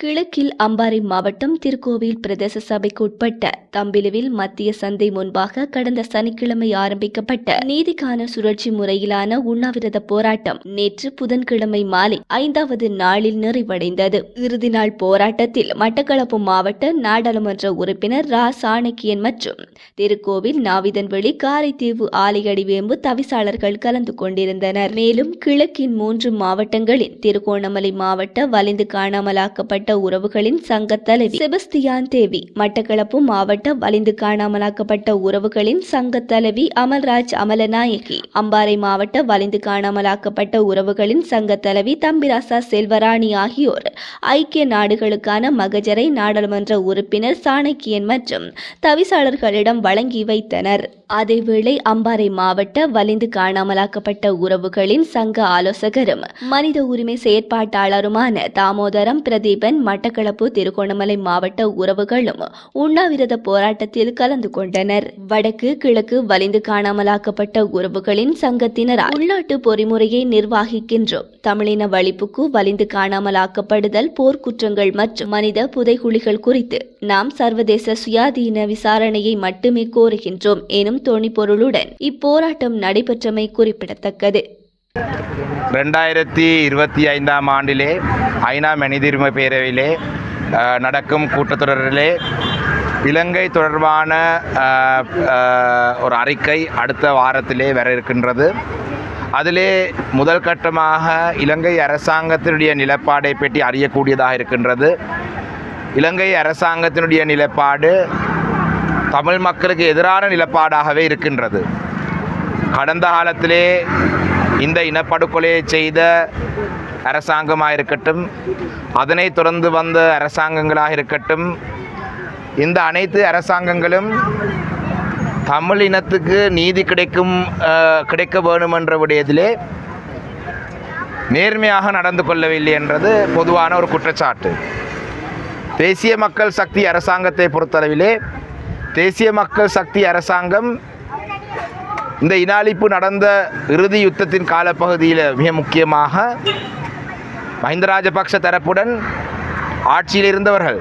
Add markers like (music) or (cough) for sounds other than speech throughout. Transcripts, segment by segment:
கிழக்கில் அம்பாறை மாவட்டம் திருக்கோவில் பிரதேச சபைக்கு உட்பட்ட தம்பிலுவில் மத்திய சந்தை முன்பாக கடந்த சனிக்கிழமை ஆரம்பிக்கப்பட்ட நீதிக்கான சுழற்சி முறையிலான உண்ணாவிரத போராட்டம் நேற்று புதன்கிழமை மாலை ஐந்தாவது நாளில் நிறைவடைந்தது. இறுதி நாள் போராட்டத்தில் மட்டக்களப்பு மாவட்ட நாடாளுமன்ற உறுப்பினர் ரா. சாணக்கியன் மற்றும் திருக்கோவில் நாவிதன்வெளி காரைதீவு ஆலையடிவேம்பு தவிசாளர்கள் கலந்து கொண்டிருந்தனர். மேலும் கிழக்கின் மூன்று மாவட்டங்களில் திருகோணமலை மாவட்ட வலிந்து காணாமலாக்கப்பட்ட மாவட்ட உறவுகளின் சங்க தலைவி செபஸ்தியான் தேவி மட்டக்களப்பு மாவட்ட வலிந்து காணாமலாக்கப்பட்ட உறவுகளின் சங்க தலைவி அமல்ராஜ் அமலநாயகி அம்பாறை மாவட்ட வலிந்து காணாமலாக்கப்பட்ட உறவுகளின் சங்க தலைவி தம்பிராசா செல்வராணி ஆகியோர் ஐக்கிய நாடுகளுக்கான மகஜரை நாடாளுமன்ற உறுப்பினர் சாணக்கியன் மற்றும் தவிசாளர்களிடம் வழங்கி வைத்தனர். அதேவேளை அம்பாறை மாவட்ட வலிந்து காணாமலாக்கப்பட்ட உறவுகளின் சங்க ஆலோசகரும் மனித உரிமை செயற்பாட்டாளருமான தாமோதரம் பிரதீபன் மட்டக்களப்பு திருகோணமலை மாவட்ட உறவுகளும் உண்ணாவிரத போராட்டத்தில் கலந்து கொண்டனர். வடக்கு கிழக்கு வலிந்து காணாமலாக்கப்பட்ட உறவுகளின் சங்கத்தினரால் உள்நாட்டு பொறிமுறையை நிர்வாகிக்கின்றோம். தமிழின வழிப்புக்கு வலிந்து காணாமலாக்கப்படுதல் போர்க்குற்றங்கள் மற்றும் மனித புதைகுழிகள் குறித்து நாம் சர்வதேச சுயாதீன விசாரணையை மட்டுமே கோருகின்றோம் எனும் தொனிப்பொருளுடன் இப்போராட்டம் நடைபெற்றமை குறிப்பிடத்தக்கது. ரெண்டாயிரத்தி இருபத்தி ஐந்தாம் ஆண்டிலே ஐநா மனிதரிமை பேரவையிலே நடக்கும் கூட்டத்தொடரிலே இலங்கை தொடர்பான ஒரு அறிக்கை அடுத்த வாரத்திலே வர இருக்கின்றது. அதிலே முதல் கட்டமாக இலங்கை அரசாங்கத்தினுடைய நிலப்பாடை பற்றி அறியக்கூடியதாக இருக்கின்றது. இலங்கை அரசாங்கத்தினுடைய நிலப்பாடு தமிழ் மக்களுக்கு எதிரான நிலப்பாடாகவே இருக்கின்றது. கடந்த காலத்திலே இந்த இனப்படுகொலையை செய்த அரசாங்கமாக இருக்கட்டும் அதனை தொடர்ந்து வந்த அரசாங்கங்களாக இருக்கட்டும் இந்த அனைத்து அரசாங்கங்களும் தமிழ் இனத்துக்கு நீதி கிடைக்கும் கிடைக்க வேணும் என்ற விடயத்திலே நேர்மையாக நடந்து கொள்ளவில்லை என்றது பொதுவான ஒரு குற்றச்சாட்டு. தேசிய மக்கள் சக்தி அரசாங்கத்தை பொறுத்தளவிலே தேசிய மக்கள் சக்தி அரசாங்கம் இந்த இனாலிப்பு நடந்த இறுதி யுத்தத்தின் காலப்பகுதியில் மிக முக்கியமாக மஹிந்த ராஜபக்ஷ தரப்புடன் ஆட்சியில் இருந்தவர்கள்.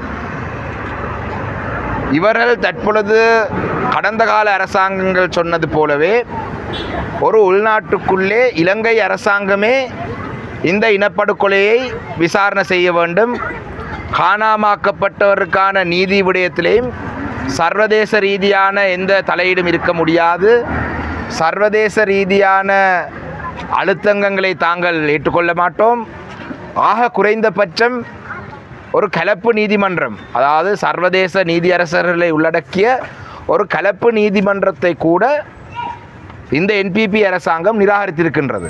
இவர்கள் தற்பொழுது கடந்த கால அரசாங்கங்கள் சொன்னது போலவே ஒரு உள்நாட்டுக்குள்ளே இலங்கை அரசாங்கமே இந்த இனப்படுகொலையை விசாரணை செய்ய வேண்டும். காணாமாக்கப்பட்டவருக்கான நீதி விடயத்திலேயும் சர்வதேச ரீதியான எந்த தலையீடும் இருக்க முடியாது. சர்வதேச ரீதியான அழுத்தங்களை தாங்கள் ஏற்றுக்கொள்ள மாட்டோம். ஆக குறைந்தபட்சம் ஒரு கலப்பு நீதிமன்றம் அதாவது சர்வதேச நீதியரசர்களை உள்ளடக்கிய ஒரு கலப்பு நீதிமன்றத்தை கூட இந்த என்பிபி அரசாங்கம் நிராகரித்திருக்கின்றது.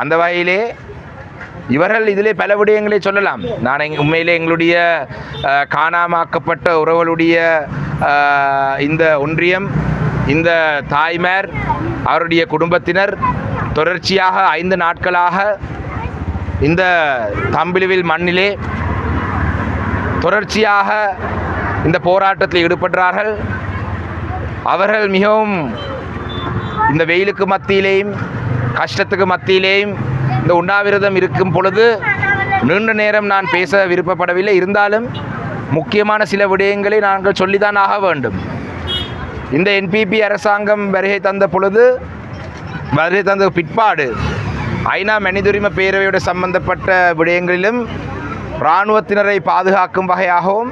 அந்த வகையிலே இவர்கள் இதிலே பல விடயங்களை சொல்லலாம். நான் உண்மையிலே எங்களுடைய காணாமாக்கப்பட்ட உறவுகளுடைய இந்த ஒன்றியம் இந்த தாய்மார் அவருடைய குடும்பத்தினர் தொடர்ச்சியாக ஐந்து நாட்களாக இந்த தம்பிலுவில் மண்ணிலே தொடர்ச்சியாக இந்த போராட்டத்தில் ஈடுபடுறார்கள் அவர்கள் மிகவும் இந்த வெயிலுக்கு மத்தியிலேயும் கஷ்டத்துக்கு மத்தியிலேயும் இந்த உண்ணாவிரதம் இருக்கும் பொழுது நீண்ட நேரம் நான் பேச விருப்பப்படவில்லை. இருந்தாலும் முக்கியமான சில விடயங்களை நாங்கள் சொல்லிதான் ஆக வேண்டும். இந்த என்பிபி அரசாங்கம் வருகை தந்த பொழுது வருகை தந்த பிற்பாடு ஐநா மனிதுரிமை பேரவையோடு சம்பந்தப்பட்ட விடயங்களிலும் இராணுவத்தினரை பாதுகாக்கும் வகையாகவும்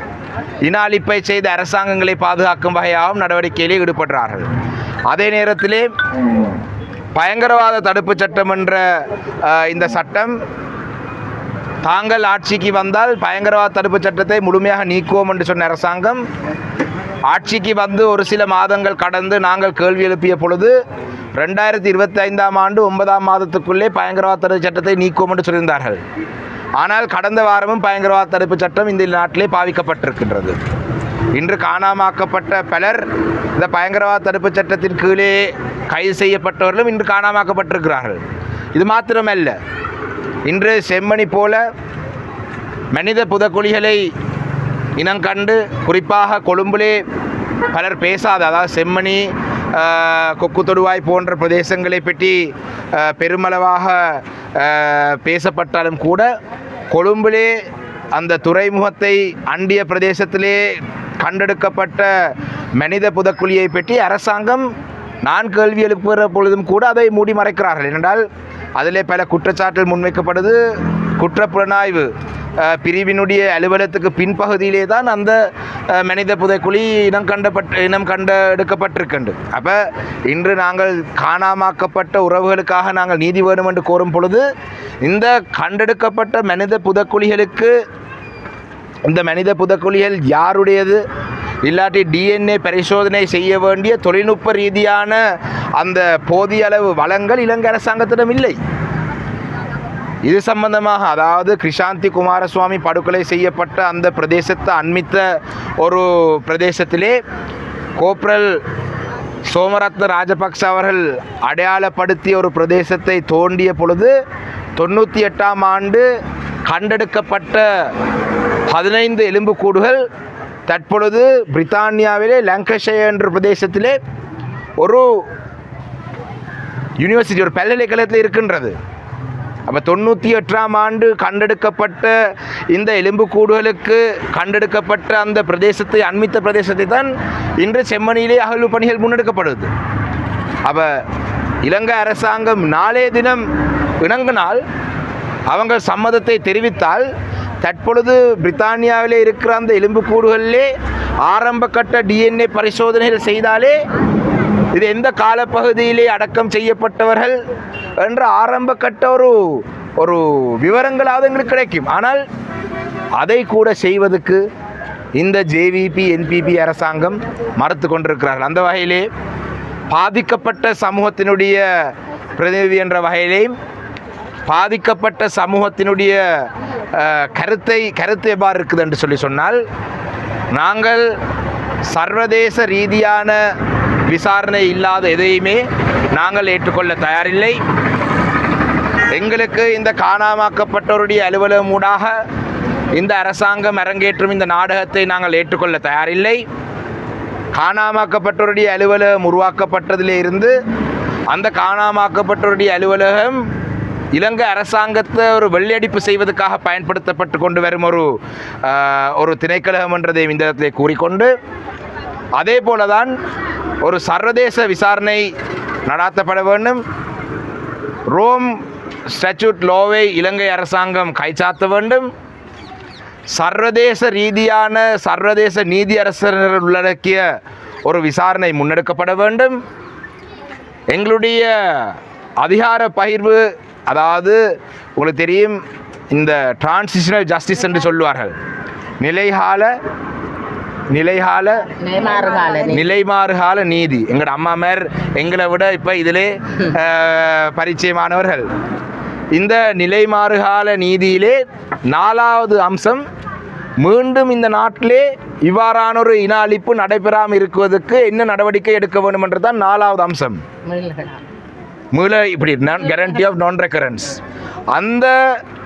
இன அழிப்பை செய்த அரசாங்கங்களை பாதுகாக்கும் வகையாகவும் நடவடிக்கையில் ஈடுபடுறார்கள் அதே நேரத்திலே பயங்கரவாத தடுப்புச் சட்டம் என்ற இந்த சட்டம் தாங்கள் ஆட்சிக்கு வந்தால் பயங்கரவாத தடுப்பு சட்டத்தை முழுமையாக நீக்குவோம் என்று சொன்ன அரசாங்கம் ஆட்சிக்கு வந்து ஒரு சில மாதங்கள் கடந்து நாங்கள் கேள்வி எழுப்பிய பொழுது ரெண்டாயிரத்தி இருபத்தி ஐந்தாம் ஆண்டு ஒன்பதாம் மாதத்துக்குள்ளே பயங்கரவாத தடுப்பு சட்டத்தை நீக்குவோம் என்று சொல்லியிருந்தார்கள். ஆனால் கடந்த வாரமும் பயங்கரவாத தடுப்பு சட்டம் இந்த நாட்டிலே பாவிக்கப்பட்டிருக்கின்றது. இன்று காணாமாக்கப்பட்ட பலர் இந்த பயங்கரவாத தடுப்பு சட்டத்தின் கீழே கைது செய்யப்பட்டவர்களும் இன்று காணாமாக்கப்பட்டிருக்கிறார்கள். இது மாத்திரமல்ல. இன்று செம்மணி போல மனித புதக்குழிகளை இனங்கண்டு குறிப்பாக கொழும்பிலே பலர் பேசாத அதாவது செம்மணி கொக்கு தொடுவாய் போன்ற பிரதேசங்களை பற்றி பெருமளவாக பேசப்பட்டாலும் கூட கொழும்பிலே அந்த துறைமுகத்தை அண்டிய பிரதேசத்திலே கண்டெடுக்கப்பட்ட மனித புதக்குழியை பற்றி அரசாங்கம் நான் கேள்வி எழுப்புகிற பொழுதும் கூட அதை மூடி மறைக்கிறார்கள். ஏனென்றால் அதிலே பல குற்றச்சாட்டுகள் முன்வைக்கப்படுது. குற்றப்புலனாய்வு பிரிவினுடைய அலுவலத்துக்கு பின்பகுதியிலே தான் அந்த மனித புதைக்குழி இனம் கண்டப்பட்டு இனம் கண்டெடுக்கப்பட்டிருக்கின்ற அப்போ இன்று நாங்கள் காணாமாக்கப்பட்ட உறவுகளுக்காக நாங்கள் நீதி வேணும் என்று கோரும் பொழுது இந்த கண்டெடுக்கப்பட்ட மனித புதக்குழிகளுக்கு இந்த மனித புதக்குழிகள் யாருடையது? இல்லாட்டி டிஎன்ஏ பரிசோதனை செய்ய வேண்டிய தொழில்நுட்ப ரீதியான அந்த போதிய அளவு வளங்கள் இலங்கை அரசாங்கத்திடம் இல்லை. இது சம்பந்தமாக அதாவது கிருஷாந்தி குமாரசுவாமி படுகொலை செய்யப்பட்ட அந்த பிரதேசத்தை அண்மித்த ஒரு பிரதேசத்திலே கோப்ரல் சோமரத்ன ராஜபக்ச அவர்கள் அடையாளப்படுத்திய ஒரு பிரதேசத்தை தோண்டிய பொழுது தொண்ணூற்றி எட்டாம் ஆண்டு கண்டெடுக்கப்பட்ட பதினைந்து எலும்புக்கூடுகள் தற்பொழுது பிரித்தானியாவிலே லங்கஷய என்ற பிரதேசத்திலே ஒரு யூனிவர்சிட்டி ஒரு பல்கலைக்கழகத்தில் இருக்கின்றது. அப்போ தொண்ணூற்றி எட்டாம் ஆண்டு கண்டெடுக்கப்பட்ட இந்த எலும்புக்கூடுகளுக்கு கண்டெடுக்கப்பட்ட அந்த பிரதேசத்தை அண்மித்த பிரதேசத்தை தான் இன்று செம்மணியிலே அகழ்வு பணிகள் முன்னெடுக்கப்படுது. அப்போ இலங்கை அரசாங்கம் நாளே தினம் இணங்கினால் அவங்க சம்மதத்தை தெரிவித்தால் தற்பொழுது பிரித்தானியாவிலே இருக்கிற அந்த எலும்புக்கூடுகளிலே ஆரம்ப கட்ட டிஎன்ஏ பரிசோதனைகள் செய்தாலே இது எந்த காலப்பகுதியிலே அடக்கம் செய்யப்பட்டவர்கள் என்ற ஆரம்ப கட்ட ஒரு ஒரு விவரங்களாவது எங்களுக்கு கிடைக்கும். ஆனால் அதை கூட செய்வதற்கு இந்த ஜேவிபி என்பிபி அரசாங்கம் மறுத்து கொண்டிருக்கிறார்கள். அந்த வகையிலே பாதிக்கப்பட்ட சமூகத்தினுடைய பிரதிநிதி என்ற வகையிலேயும் பாதிக்கப்பட்ட சமூகத்தினுடைய கருத்தை கருத்து எவ்வாறு இருக்குது என்று சொல்லி சொன்னால் நாங்கள் சர்வதேச ரீதியான விசாரணை இல்லாத எதையுமே நாங்கள் ஏற்றுக்கொள்ள தயாரில்லை. எங்களுக்கு இந்த காணாமாக்கப்பட்டோருடைய அலுவலகம் ஊடாக இந்த அரசாங்கம் அரங்கேற்றும் இந்த நாடகத்தை நாங்கள் ஏற்றுக்கொள்ள தயாரில்லை. காணாமாக்கப்பட்டோருடைய அலுவலகம் உருவாக்கப்பட்டதிலே இருந்து அந்த காணாமாக்கப்பட்டோருடைய அலுவலகம் இலங்கை அரசாங்கத்தை ஒரு வெள்ளையடிப்பு செய்வதற்காக பயன்படுத்தப்பட்டு கொண்டு வரும் ஒரு ஒரு திணைக்கழகம் என்றதை இந்த இடத்திலே கூறிக்கொண்டு அதே போல தான் ஒரு சர்வதேச விசாரணை நடாத்தப்பட வேண்டும். ரோம் ஸ்டாச்சூட் லோவை இலங்கை அரசாங்கம் கைச்சாத்த வேண்டும். சர்வதேச ரீதியான சர்வதேச நீதி அரசர்கள் உள்ளடக்கிய ஒரு விசாரணை முன்னெடுக்கப்பட வேண்டும். எங்களுடைய அதிகார பகிர்வு அதாவது உங்களுக்கு தெரியும் இந்த டிரான்சிஷனல் ஜஸ்டிஸ் என்று சொல்லுவார்கள். நிலைகால நிலைகால நிலைமாறுகால நீதி. எங்களோட அம்மா மேர் எங்களை விட இப்போ இதிலே (laughs) பரிச்சயமானவர்கள். இந்த நிலைமாறுகால நீதியிலே நாலாவது அம்சம் மீண்டும் இந்த நாட்டிலே இவ்வாறான ஒரு இன அழிப்பு நடைபெறாமல் இருக்குவதற்கு என்ன நடவடிக்கை எடுக்க வேண்டும் என்றுதான் நாலாவது அம்சம். மீள இப்படி நான் கேரண்டி ஆஃப் நான் ரெக்கரன்ஸ் அந்த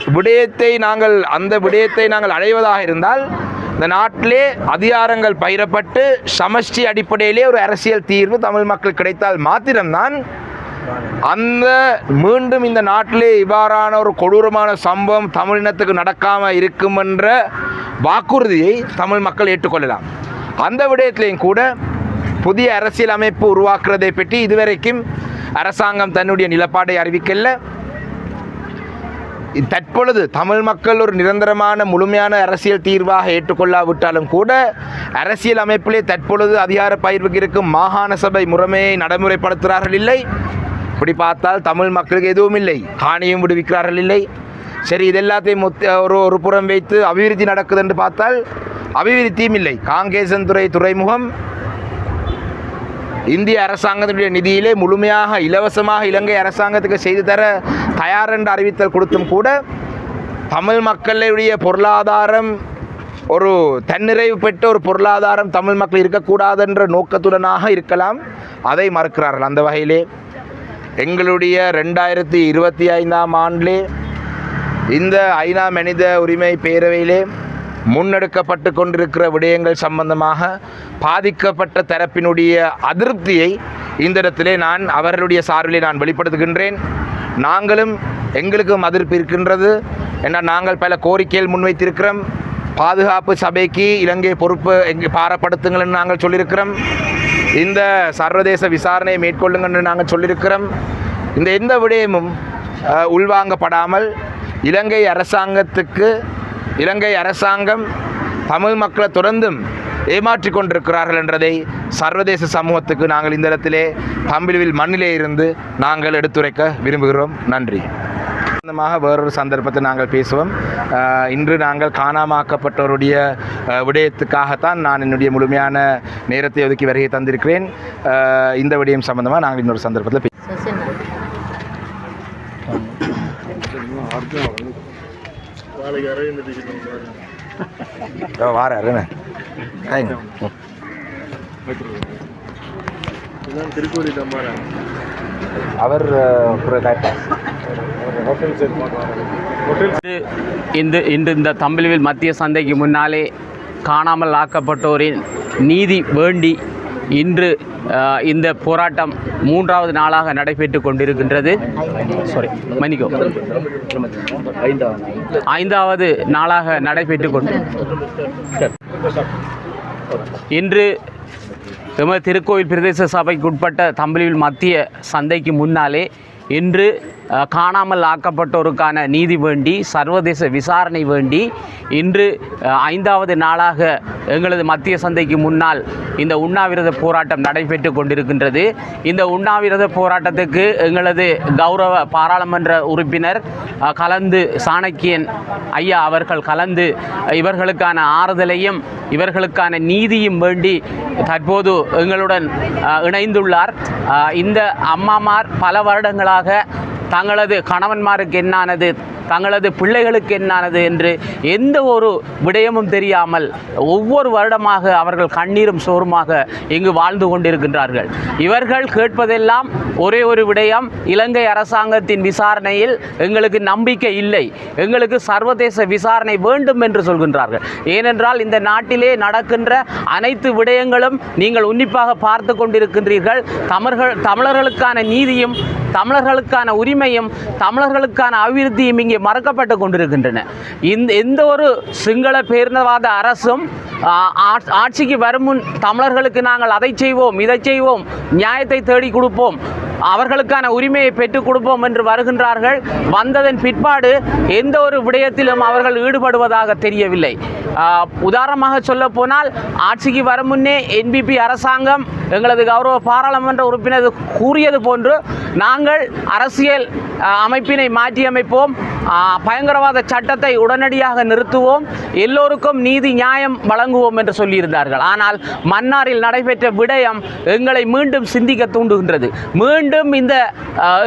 விடயத்தை நாங்கள் அந்த விடயத்தை நாங்கள் அடைவதாக இருந்தால் இந்த நாட்டிலே அதிகாரங்கள் பயிரப்பட்டு சமஷ்டி அடிப்படையிலே ஒரு அரசியல் தீர்வு தமிழ் மக்கள் கிடைத்தால் மாத்திரம்தான். அந்த மீண்டும் இந்த நாட்டிலே இவ்வாறான ஒரு கொடூரமான சம்பவம் தமிழினத்துக்கு நடக்காமல் இருக்கும் என்ற வாக்குறுதியை தமிழ் மக்கள் ஏற்றுக்கொள்ளலாம். அந்த விடயத்திலையும் கூட புதிய அரசியல் அமைப்பு உருவாக்குறதை பற்றி இதுவரைக்கும் அரசாங்கம் தன்னுடைய நிலப்பாடை அறிவிக்கல. தற்பொழுது தமிழ் மக்கள் ஒரு நிரந்தரமான முழுமையான அரசியல் தீர்வாக ஏற்றுக்கொள்ளாவிட்டாலும் கூட அரசியல் அமைப்பிலே தற்பொழுது அதிகார பயிர்வுக்கு இருக்கும் மாகாண சபை முறைமையை நடைமுறைப்படுத்துகிறார்கள் இல்லை. இப்படி பார்த்தால் தமிழ் மக்களுக்கு எதுவும் இல்லை. காணியும் விடுவிக்கிறார்கள் இல்லை. சரி இதெல்லாத்தையும் ஒரு ஒரு புறம் வைத்து அபிவிருத்தி நடக்குது என்று பார்த்தால் அபிவிருத்தியும் இல்லை. காங்கேசன்துறை துறைமுகம் இந்திய அரசாங்கத்தினுடைய நிதியிலே முழுமையாக இலவசமாக இலங்கை அரசாங்கத்துக்கு செய்து தர தயார் என்று அறிவித்தல் கொடுத்தும் கூட தமிழ் மக்களுடைய பொருளாதாரம் ஒரு தன்னிறைவு பெற்ற ஒரு பொருளாதாரம் தமிழ் மக்கள் இருக்கக்கூடாது என்ற நோக்கத்துடனாக இருக்கலாம். அதை மறுக்கிறார்கள். அந்த வகையிலே எங்களுடைய ரெண்டாயிரத்தி இருபத்தி ஐந்தாம் ஆண்டிலே இந்த ஐநா மனித உரிமை பேரவையிலே முன்னெடுக்கப்பட்டு கொண்டிருக்கிற விடயங்கள் சம்பந்தமாக பாதிக்கப்பட்ட தரப்பினுடைய அதிருப்தியை இந்த இடத்திலே நான் அவர்களுடைய சார்பிலே நான் வெளிப்படுத்துகின்றேன். நாங்களும் எங்களுக்கும் அதிர்ப்பு இருக்கின்றது. என்றால் நாங்கள் பல கோரிக்கைகள் முன்வைத்திருக்கிறோம். பாதுகாப்பு சபைக்கு இலங்கை பொறுப்பு எங்கே பாரப்படுத்துங்கள்னு நாங்கள் சொல்லியிருக்கிறோம். இந்த சர்வதேச விசாரணையை மேற்கொள்ளுங்கள்னு நாங்கள் சொல்லியிருக்கிறோம். இந்த எந்த விடயமும் உள்வாங்கப்படாமல் இலங்கை அரசாங்கத்துக்கு இலங்கை அரசாங்கம் தமிழ் மக்களை தொடர்ந்தும் ஏமாற்றிக் கொண்டிருக்கிறார்கள் என்றதை சர்வதேச சமூகத்துக்கு நாங்கள் இந்த இடத்திலே பம்பிலுவில் மண்ணிலே இருந்து நாங்கள் எடுத்துரைக்க விரும்புகிறோம். நன்றி. சம்பந்தமாக வேறொரு சந்தர்ப்பத்தை நாங்கள் பேசுவோம். இன்று நாங்கள் காணாமாக்கப்பட்டவருடைய விடயத்துக்காகத்தான் நான் என்னுடைய முழுமையான நேரத்தை ஒதுக்கி வருகை தந்திருக்கிறேன். இந்த விடயம் சம்பந்தமாக நாங்கள் இன்னொரு சந்தர்ப்பத்தில் பே- இதோ வாராரு. ம். அவர் இன்று இந்த இன்று இந்த தம்பிலுவில் மத்திய சந்தைக்கு முன்னாலே காணாமல் ஆக்கப்பட்டோரின் நீதி வேண்டி இன்று இந்த போராட்டம் மூன்றாவது நாளாக நடைபெற்று கொண்டிருக்கின்றது. சாரி மன்னிக்கோ. ஐந்தாவது நாளாக நடைபெற்று கொண்டு இன்று எமது திருக்கோயில் பிரதேச சபைக்குட்பட்ட தம்பலிவில் மத்திய சந்தைக்கு முன்னாலே இன்று காணாமல் ஆக்கப்பட்டோருக்கான நீதி வேண்டி சர்வதேச விசாரணை வேண்டி இன்று ஐந்தாவது நாளாக எங்களது மத்திய சந்தைக்கு முன்னால் இந்த உண்ணாவிரத போராட்டம் நடைபெற்று கொண்டிருக்கின்றது. இந்த உண்ணாவிரத போராட்டத்துக்கு எங்களது கௌரவ பாராளுமன்ற உறுப்பினர் கலந்து சாணக்கியன் ஐயா அவர்கள் கலந்து இவர்களுக்கான ஆறுதலையும் இவர்களுக்கான நீதியும் வேண்டி தற்போது எங்களுடன் இணைந்துள்ளார். இந்த அம்மாமார் பல வருடங்களாக தங்களது கணவன்மாருக்கு என்னானது? தங்களது பிள்ளைகளுக்கு என்னானது? என்று எந்த ஒரு விடயமும் தெரியாமல் ஒவ்வொரு வருடமாக அவர்கள் கண்ணீரும் சோறுமாக இங்கு வாழ்ந்து கொண்டிருக்கின்றார்கள். இவர்கள் கேட்பதெல்லாம் ஒரே ஒரு விடயம் இலங்கை அரசாங்கத்தின் விசாரணையில் எங்களுக்கு நம்பிக்கை இல்லை. எங்களுக்கு சர்வதேச விசாரணை வேண்டும் என்று சொல்கின்றார்கள். ஏனென்றால் இந்த நாட்டிலே நடக்கின்ற அனைத்து விடயங்களும் நீங்கள் உன்னிப்பாக பார்த்து கொண்டிருக்கின்றீர்கள். தமிழர்கள் தமிழர்களுக்கான நீதியும் தமிழர்களுக்கான உரிமை உரிமையும் தமிழர்களுக்கான அபிவிருத்தியும் இங்கே மறக்கப்பட்டு கொண்டிருக்கின்றன. இந்த எந்த ஒரு சிங்கள பேரினவாத அரசும் ஆட்சி- ஆட்சிக்கு வரும் முன் தமிழர்களுக்கு நாங்கள் அதை செய்வோம் இதை செய்வோம் நியாயத்தை தேடி கொடுப்போம் அவர்களுக்கான உரிமையை பெற்றுக் கொடுப்போம் என்று வருகின்றார்கள். வந்ததன் பிற்பாடு எந்த ஒரு விடயத்திலும் அவர்கள் ஈடுபடுவதாக தெரியவில்லை. உதாரணமாக சொல்ல போனால் ஆட்சிக்கு வரும் முன்னே என்பிபி அரசாங்கம் எங்களது கௌரவ பாராளுமன்ற உறுப்பினர் கூறியது போன்று நாங்கள் அரசியல் அமைப்பினை மாற்றியமைப்போம். பயங்கரவாத சட்டத்தை உடனடியாக நிறுத்துவோம். எல்லோருக்கும் நீதி நியாயம் வழங்குவோம் என்று சொல்லியிருந்தார்கள். ஆனால் மன்னாரில் நடைபெற்ற விடயம் எங்களை மீண்டும் சிந்திக்க தூண்டுகின்றது. மீண்டும் மீண்டும் இந்த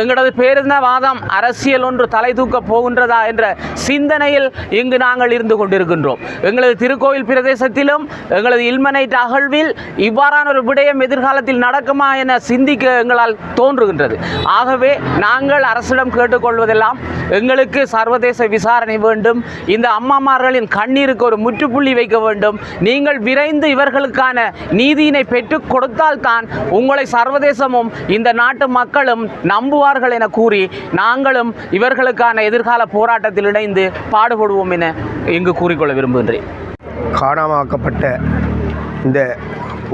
எங்களது பேருந்தவாதம் அரசியல் ஒன்று தலை தூக்கப் போகின்றதா என்ற சிந்தனையில் இங்கு நாங்கள் இருந்து கொண்டிருக்கின்றோம். எங்களது திருக்கோயில் பிரதேசத்திலும் எங்களது இல்மனைட் அகழ்வில் இவ்வாறான ஒரு விடயம் எதிர்காலத்தில் நடக்குமா என சிந்திக்க எங்களால் தோன்றுகின்றது. ஆகவே நாங்கள் அரசிடம் கேட்டுக்கொள்வதெல்லாம் எங்களுக்கு சர்வதேச விசாரணை வேண்டும். இந்த அம்மாமார்களின் கண்ணீருக்கு ஒரு முற்றுப்புள்ளி வைக்க வேண்டும். நீங்கள் விரைந்து இவர்களுக்கான நீதியினை பெற்றுக் கொடுத்தால்தான் உங்களை சர்வதேசமும் இந்த நாட்டு மக்களும் நம்புவார்கள் என கூறி நாங்களும் இவர்களுக்கான எதிர்கால போராட்டத்தில் இணைந்து பாடுபடுவோம் என இங்கு கூறிக்கொள்ள விரும்புகின்றேன். காணாமாக்கப்பட்ட இந்த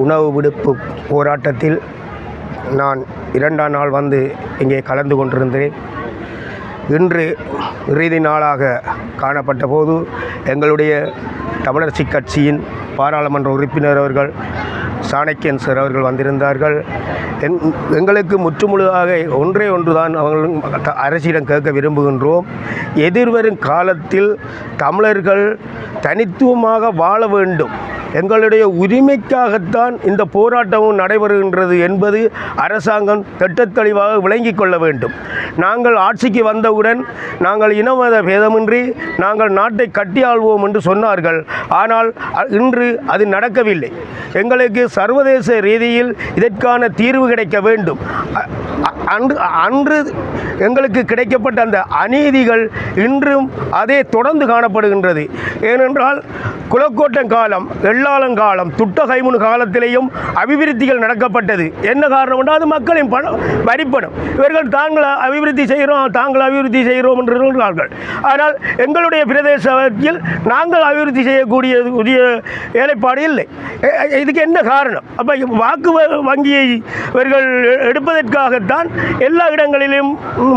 உணவு விடுப்பு போராட்டத்தில் நான் இரண்டாம் நாள் வந்து இங்கே கலந்து கொண்டிருந்தேன். இன்று இறுதி நாளாக காணப்பட்ட போது எங்களுடைய தமிழரசி கட்சியின் பாராளுமன்ற உறுப்பினர் அவர்கள் சாணக்கியன் சார் அவர்கள் வந்திருந்தார்கள். என் எங்களுக்கு முற்றுமுழுதாக ஒன்றே ஒன்றுதான் அவர்கள் அரசிடம் கேட்க விரும்புகின்றோம். எதிர்வரும் காலத்தில் தமிழர்கள் தனித்துவமாக வாழ வேண்டும். எங்களுடைய உரிமைக்காகத்தான் இந்த போராட்டமும் நடைபெறுகின்றது என்பது அரசாங்கம் திட்டத்தெளிவாக விளங்கிக் கொள்ள வேண்டும். நாங்கள் ஆட்சிக்கு வந்தவுடன் நாங்கள் இனமத பேதமின்றி நாங்கள் நாட்டை கட்டியாள்வோம் என்று சொன்னார்கள். ஆனால் இன்று அது நடக்கவில்லை. எங்களுக்கு சர்வதேச ரீதியில் இதற்கான தீர்வு கிடைக்க வேண்டும். அன்று அன்று எங்களுக்கு கிடைக்கப்பட்ட அந்த அநீதிகள் இன்றும் அதே தொடர்ந்து காணப்படுகின்றது. ஏனென்றால் குலக்கோட்டம் காலம் எள்ளாளங்காலம் துட்டகைமுன் காலத்திலேயும் அபிவிருத்திகள் நடக்கப்பட்டது. என்ன காரணம் என்றால் அது மக்களின் பணம் வரிப்பணம். இவர்கள் தாங்கள் அபிவிருத்தி செய்கிறோம் தாங்கள் அபிவிருத்தி செய்கிறோம் என்று சொல்கிறார்கள். ஆனால் எங்களுடைய பிரதேசத்தில் நாங்கள் அபிவிருத்தி செய்யக்கூடிய உரிய ஏழைப்பாடு இல்லை. இதுக்கு என்ன காரணம்? அப்போ வாக்கு வங்கியை இவர்கள் எடுப்பதற்காகத்தான் எல்லா இடங்களிலும்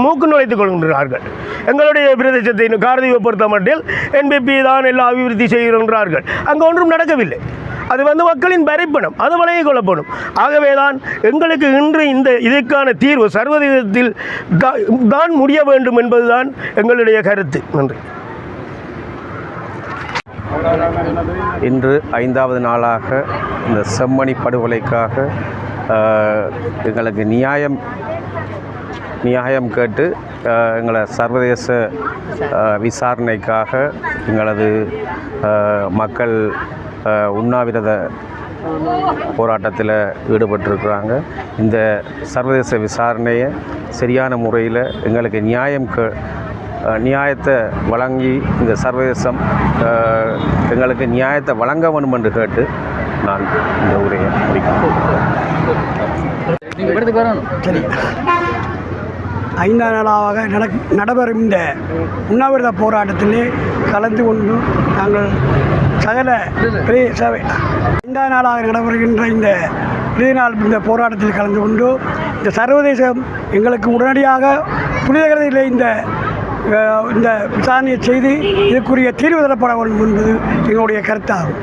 மூக்கு நுழைத்துக் கொள்கின்றார்கள். எங்களுடைய பிரதேசத்தை காரதீவை பொறுத்த மட்டில். என்பிபி தான் எல்லாம் அபிவிருத்தி செய்கின்றார்கள். அங்கே ஒன்றும் நடக்கவில்லை. அது வந்து மக்களின் வரைப்பணம். அது வழங்கிக் கொள்ளப்படும். ஆகவே தான் எங்களுக்கு இன்று இந்த இதற்கான தீர்வு சர்வதேசத்தில் தான் முடிய வேண்டும் என்பதுதான் எங்களுடைய கருத்து. நன்றி. இன்று ஐந்தாவது நாளாக இந்த செம்மணி படுகொலைக்காக எங்களுக்கு நியாயம் நியாயம் கேட்டு எங்களை சர்வதேச விசாரணைக்காக எங்களது மக்கள் உண்ணாவிரத போராட்டத்தில் ஈடுபட்டிருக்கிறாங்க. இந்த சர்வதேச விசாரணையை சரியான முறையில் எங்களுக்கு நியாயம் கே நியாயத்தை வழங்கி இந்த சர்வதேசம் எங்களுக்கு நியாயத்தை வழங்க வேண்டும் என்று கேட்டு நான் இந்த உரையை முடிக்கிறேன். சரி. ஐந்தாம் நாளாக நடக் நடைபெறும் இந்த உண்ணாவிரத போராட்டத்திலே கலந்து கொண்டு நாங்கள் சகல பிரே- சபை ஐந்தாம் நாளாக நடைபெறுகின்ற இந்த நாள் இந்த போராட்டத்தில் கலந்து கொண்டு இந்த சர்வதேசம் எங்களுக்கு உடனடியாக புனிதகரத்தில் இந்த இந்த விசாரணையை செய்து இதற்குரிய தீர்வு தரப்பட வேண்டும் என்பது எங்களுடைய கருத்தாகும்.